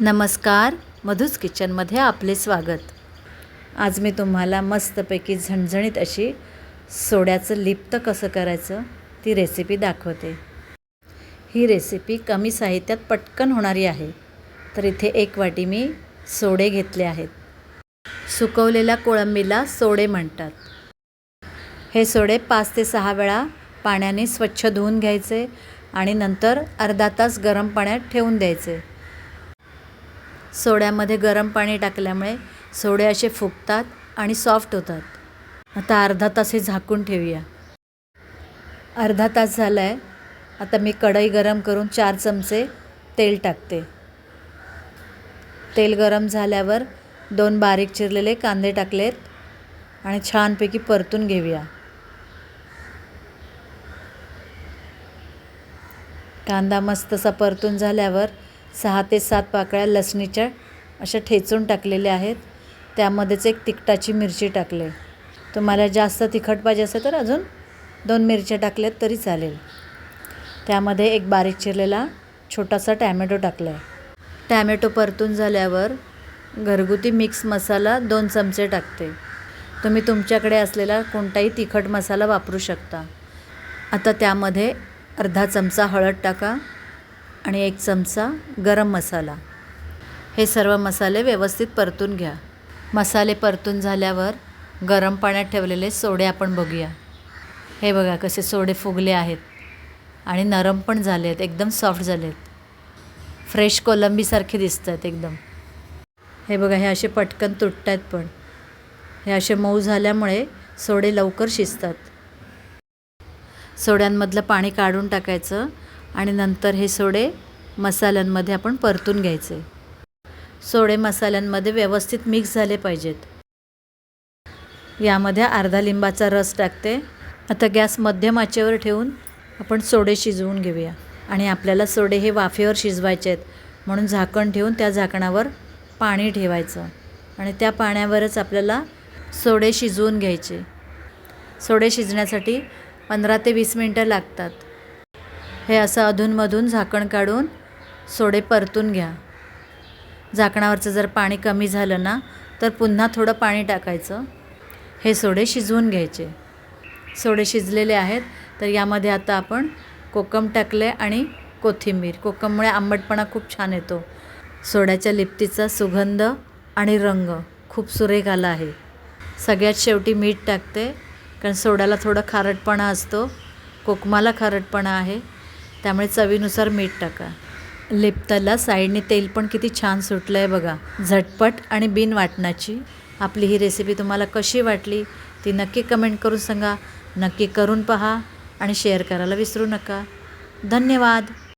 नमस्कार मधूस किचनमध्ये आपले स्वागत. आज मी तुम्हाला मस्तपैकी झणझणीत अशी सोड्याचं लिप्त कसं करायचं ती रेसिपी दाखवते. ही रेसिपी कमी साहित्यात पटकन होणारी आहे तर इथे एक वाटी मी सोडे घेतले आहेत. सुकवलेल्या कोळंबीला सोडे म्हणतात. हे सोडे पाच ते सहा वेळा पाण्याने स्वच्छ धुवून घ्यायचे आणि नंतर अर्धा तास गरम पाण्यात ठेवून द्यायचे. सोड्यामध्ये गरम पाणी टाकल्यामुळे सोडे असे फुगतात आणि सॉफ्ट होतात. आता अर्धा तास हे झाकून ठेवूया. अर्धा तास झाला आहे आता मी कढई गरम करून चार चमचे तेल टाकते. तेल गरम झाल्यावर दोन बारीक चिरलेले कांदे टाकलेत आणि छानपैकी परतून घेऊया. कांदा मस्त असा परतून झाल्यावर सहा ते सात पाकळ्या लसणीच्या अशा ठेचून टाकलेल्या आहेत. त्यामध्येच एक तिखटाची मिरची टाकले. तुम्हाला जास्त तिखट पाहिजे असेल तर अजून दोन मिरच्या टाकल्यात तरी चालेल. त्यामध्ये एक बारीक चिरलेला छोटासा टॅमॅटो टाकला आहे टॅमॅटो परतून झाल्यावर घरगुती मिक्स मसाला दोन चमचे टाकते. तुम्ही तुमच्याकडे असलेला कोणताही तिखट मसाला वापरू शकता. आता त्यामध्ये अर्धा चमचा हळद टाका. आणि एक चमचा गरम मसाला. हे सर्व मसाले व्यवस्थित परतून घ्या. मसाले परतून झाल्यावर गरम पाण्यात ठेवलेले सोडे आपण बघूया. हे बघा कसे सोडे फुगले आहेत आणि नरम पण झाले आहेत एकदम सॉफ्ट झाले आहेत. फ्रेश कोलंबीसारखे दिसत आहेत एकदम. हे बघा हे असे पटकन तुटत आहेत पण. हे असे मऊ झाल्यामुळे सोडे लवकर शिजतात. सोड्यांमधलं पाणी काढून टाकायचं. आणि नंतर हे सोडे मसाल्यांमध्ये आपण परतून घ्यायचे. सोडे मसाल्यांमध्ये व्यवस्थित मिक्स झाले पाहिजेत. यामध्ये अर्धा लिंबाचा रस टाकते. आता गॅस मध्यम आचेवर ठेवून आपण सोडे शिजवून घेऊया. आणि आपल्याला सोडे हे वाफेवर शिजवायचे आहेत म्हणून झाकण ठेवून त्या झाकणावर पाणी ठेवायचं. आणि त्या पाण्यावरच आपल्याला सोडे शिजवून घ्यायचे. सोडे शिजण्यासाठी पंधरा ते वीस मिनटं लागतात. हे असं अधूनमधून झाकण काढून सोडे परतून घ्या. झाकणावरचं जर पाणी कमी झालं ना तर पुन्हा थोडं पाणी टाकायचं. हे सोडे शिजवून घ्यायचे. सोडे शिजलेले आहेत तर यामध्ये आता आपण कोकम टाकले आणि कोथिंबीर. कोकममुळे आंबटपणा खूप छान येतो. सोड्याच्या लिप्तीचा सुगंध आणि रंग खूप सुरेख आला आहे. सगळ्यात शेवटी मीठ टाकते कारण सोड्याला थोडं खारटपणा असतो. कोकमाला खारटपणा आहे. त्यामुळे चवीनुसार मीठ टाका. लिप्ताला साईडने तेल पण किती छान सुटलं आहे बघा. झटपट आणि बिन वाटणाची. आपली ही रेसिपी तुम्हाला कशी वाटली ती नक्की कमेंट करून सांगा. नक्की करून पहा आणि शेअर करायला विसरू नका. धन्यवाद.